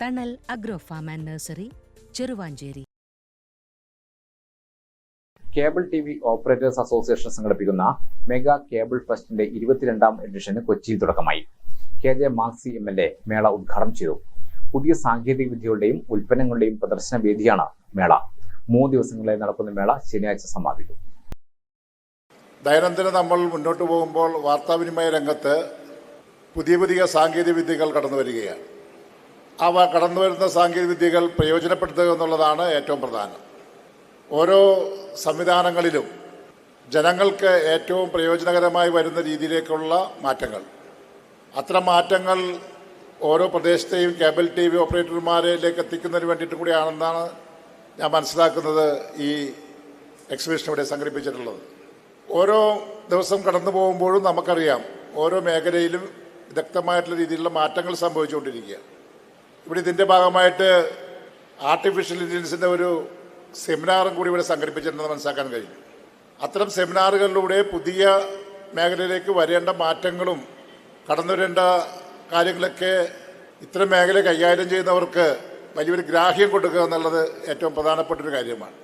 Thanal agro farm and nursery Cheruvanchery. Cable T V operators association സംഘടിപ്പിക്കുന്ന mega cable ഫെസ്റ്റിന്റെ ഇരുപത്തിരണ്ടാം എഡിഷന് കൊച്ചിയിൽ തുടക്കമായി. K J Maxi M L A മേള ഉദ്ഘാടനം ചെയ്തു. പുതിയ സാങ്കേതിക വിദ്യകളുടെയും ഉൽപ്പന്നങ്ങളുടെയും പ്രദർശന വേദിയാണ് മേള. മൂന്ന് ദിവസങ്ങളിലായി നടക്കുന്ന മേള ശനിയാഴ്ച സമാപിക്കും. ദൈനംദിനം നമ്മൾ മുന്നോട്ട് പോകുമ്പോൾ വാർത്താവിനിമയ രംഗത്ത് പുതിയ പുതിയ സാങ്കേതിക വിദ്യകൾ കടന്നു വരികയാണ് അവ കടന്നു വരുന്ന സാങ്കേതിക വിദ്യകൾ പ്രയോജനപ്പെടുത്തുക എന്നുള്ളതാണ് ഏറ്റവും പ്രധാനം. ഓരോ സംവിധാനങ്ങളിലും ജനങ്ങൾക്ക് ഏറ്റവും പ്രയോജനകരമായി വരുന്ന രീതിയിലേക്കുള്ള മാറ്റങ്ങൾ. അത്തരം മാറ്റങ്ങൾ ഓരോ പ്രദേശത്തെയും കേബിൾ ടി വി ഓപ്പറേറ്റർമാരിലേക്ക് എത്തിക്കുന്നതിന് വേണ്ടിയിട്ട് കൂടിയാണെന്നാണ് ഞാൻ മനസ്സിലാക്കുന്നത് ഈ എക്സിബിഷൻ ഇവിടെ സംഘടിപ്പിച്ചിട്ടുള്ളത്. ഓരോ ദിവസം കടന്നു പോകുമ്പോഴും നമുക്കറിയാം ഓരോ മേഖലയിലും വിദഗ്ധമായിട്ടുള്ള രീതിയിലുള്ള മാറ്റങ്ങൾ സംഭവിച്ചുകൊണ്ടിരിക്കുക ഇവിടെ ഇതിന്റെ ഭാഗമായിട്ട് ആർട്ടിഫിഷ്യൽ ഇന്റലിജൻസിന്റെ ഒരു സെമിനാറും കൂടി ഇവിടെ സംഘടിപ്പിച്ചിട്ടുണ്ടെന്ന് മനസ്സിലാക്കാൻ കഴിയും. അത്തരം സെമിനാറുകളിലൂടെ പുതിയ മേഖലയിലേക്ക് വരേണ്ട മാറ്റങ്ങളും കടന്നു വരേണ്ട കാര്യങ്ങളൊക്കെ ഇത്തരം മേഖല കൈകാര്യം ചെയ്യുന്നവർക്ക് വലിയൊരു ഗ്രാഹ്യം കൊടുക്കുക എന്നുള്ളത് ഏറ്റവും പ്രധാനപ്പെട്ടൊരു കാര്യമാണ്.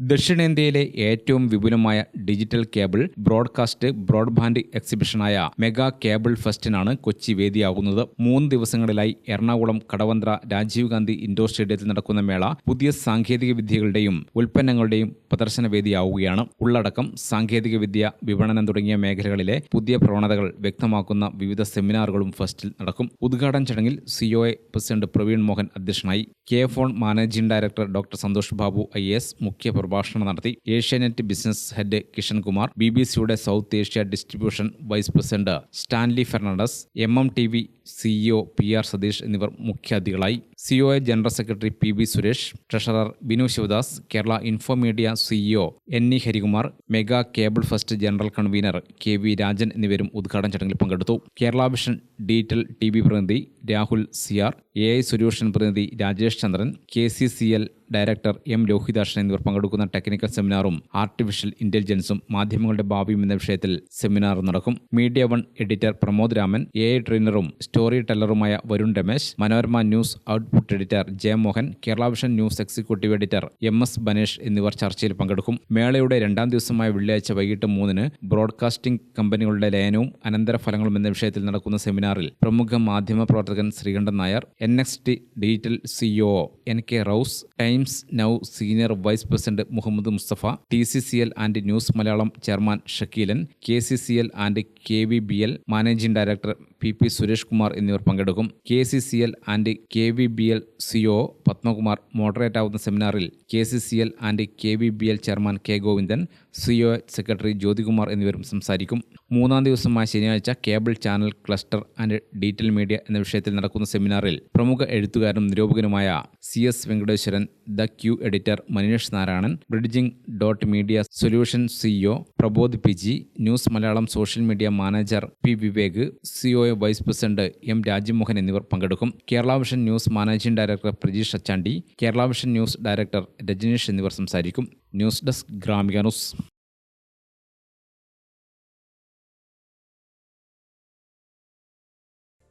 ദക്ഷിണേന്ത്യയിലെ ഏറ്റവും വിപുലമായ ഡിജിറ്റൽ കേബിൾ ബ്രോഡ്കാസ്റ്റ് ബ്രോഡ്ബാൻഡ് എക്സിബിഷനായ മെഗാ കേബിൾ ഫെസ്റ്റിനാണ് കൊച്ചി വേദിയാകുന്നത്. മൂന്ന് ദിവസങ്ങളിലായി എറണാകുളം കടവന്ത്ര രാജീവ് ഗാന്ധി ഇൻഡോർ സ്റ്റേഡിയത്തിൽ നടക്കുന്ന മേള പുതിയ സാങ്കേതിക വിദ്യകളുടെയും ഉൽപ്പന്നങ്ങളുടെയും പ്രദർശന വേദിയാവുകയാണ്. ഉള്ളടക്കം സാങ്കേതിക വിദ്യ വിപണനം തുടങ്ങിയ മേഖലകളിലെ പുതിയ പ്രവണതകൾ വ്യക്തമാക്കുന്ന വിവിധ സെമിനാറുകളും ഫെസ്റ്റിൽ നടക്കും. ഉദ്ഘാടന ചടങ്ങിൽ C O A president Praveen Mohan അധ്യക്ഷനായി. K phone managing director doctor Santhosh Babu I S മുഖ്യ പ്രഭാഷണം നടത്തി Asianet business head Kishan Kumar B B സിയുടെ south Asia distribution vice president Stanley Fernandes M M T V CEO P R Satheesh എന്നിവർ മുഖ്യാതിഥികളായി. C O A general secretary P B Suresh treasurer Binu Sivadas Kerala Infomedia CEO N E Harikumar mega cable fest general convener K V Rajan എന്നിവരും ഉദ്ഘാടന ചടങ്ങിൽ പങ്കെടുത്തു. Kerala vision digital T V പ്രതിനിധി Rahul C R A I solution പ്രതിനിധി Rajesh Chandran K C C L director M Lohithashan എന്നിവർ പങ്കെടുക്കുന്ന technical സെമിനാറും artificial ഇന്റലിജൻസും മാധ്യമങ്ങളുടെ ഭാവിയും എന്ന വിഷയത്തിൽ സെമിനാർ നടക്കും. Media one editor Pramod Raman A I ട്രെയിനറും story ടെല്ലറുമായ Varun Ramesh Manorama news output editor Jayamohan Kerala vision news executive editor M S Banesh എന്നിവർ ചർച്ചയിൽ പങ്കെടുക്കും. മേളയുടെ രണ്ടാം ദിവസമായ വെള്ളിയാഴ്ച വൈകിട്ട് മൂന്നിന് ബ്രോഡ്കാസ്റ്റിംഗ് കമ്പനികളുടെ ലയനവും അനന്തരഫലങ്ങളും എന്ന വിഷയത്തിൽ നടക്കുന്ന സെമിനാറിൽ പ്രമുഖ മാധ്യമ പ്രവർത്തകൻ Sreekandan Nair N X T digital CEO N K റൌസ് Times Now senior vice president Muhammad Musthafa T C C L and news Malayalam chairman Shakeelan K C C L and K V B L managing director P P Suresh Kumar എന്നിവർ പങ്കെടുക്കും. K C C L and K V B L C O Padmakumar moderate ആവുന്ന സെമിനാറിൽ K C C L and K V B L chairman K Govindan C O secretary Jyothikumar എന്നിവരും സംസാരിക്കും. മൂന്നാം ദിവസമായ ശനിയാഴ്ച cable channel cluster and digital media എന്ന വിഷയത്തിൽ നടക്കുന്ന സെമിനാറിൽ പ്രമുഖ എഴുത്തുകാരനും നിരൂപകനുമായ C S Venkateswaran the Cue editor Manish Narayanan bridging dot media solution CEO Prabodh P G news Malayalam social media manager P Vivek C O vice president M Rajmohan എന്നിവർ പങ്കെടുക്കും. Kerala vision news managing director Prajeesh Achandi Kerala vision news director Rajaneesh എന്നിവർ സംസാരിക്കും. News desk Gramika news.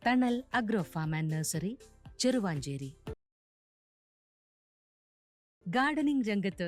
Thanal agro farm and nursery Cheruvanchery. Gardening രംഗത്ത്